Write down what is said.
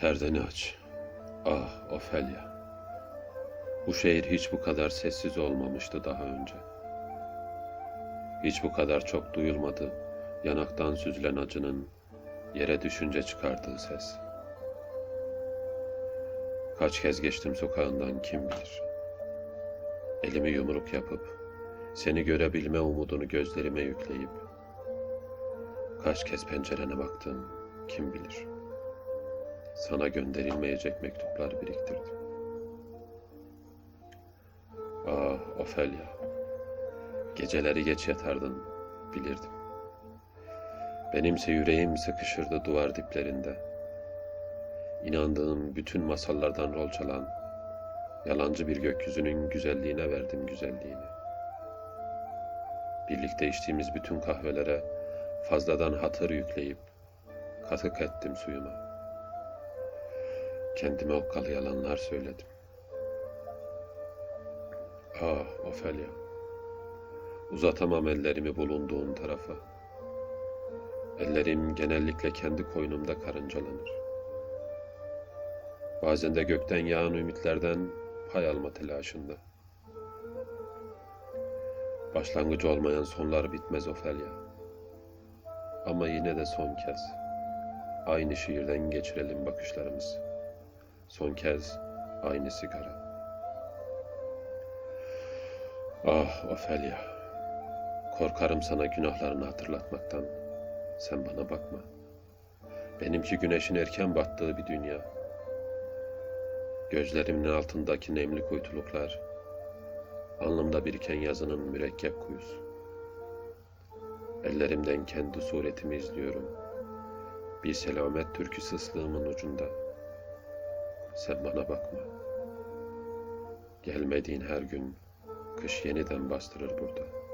Perdeni aç. Ah Ofelya. Bu şehir hiç bu kadar sessiz olmamıştı daha önce. Hiç bu kadar çok duyulmadı yanaktan süzülen acının yere düşünce çıkardığı ses. Kaç kez geçtim sokağından kim bilir. Elimi yumruk yapıp seni görebilme umudunu gözlerime yükleyip kaç kez pencerene baktım kim bilir. Sana gönderilmeyecek mektuplar biriktirdim. Ah Ofelya, geceleri geç yatardın, bilirdim. Benimse yüreğim sıkışırdı duvar diplerinde. İnandığım bütün masallardan rol çalan, yalancı bir gökyüzünün güzelliğine verdim güzelliğini. Birlikte içtiğimiz bütün kahvelere fazladan hatır yükleyip katık ettim suyuma. Kendime okkalı yalanlar söyledim. Ah Ofelya, uzatamam ellerimi bulunduğun tarafa. Ellerim genellikle kendi koynumda karıncalanır. Bazen de gökten yağan ümitlerden pay alma telaşında. Başlangıcı olmayan sonlar bitmez Ofelya. Ama yine de son kez aynı şiirden geçirelim bakışlarımızı. Son kez aynı sigara. Ah Ofelya, korkarım sana günahlarını hatırlatmaktan. Sen bana bakma. Benimki güneşin erken battığı bir dünya. Gözlerimin altındaki nemli kuytuluklar, alnımda biriken yazının mürekkep kuyusu. Ellerimden kendi suretimi izliyorum. Bir selamet türkü sıslığımın ucunda. Sen bana bakma. Gelmediğin her gün kış yeniden bastırır burada.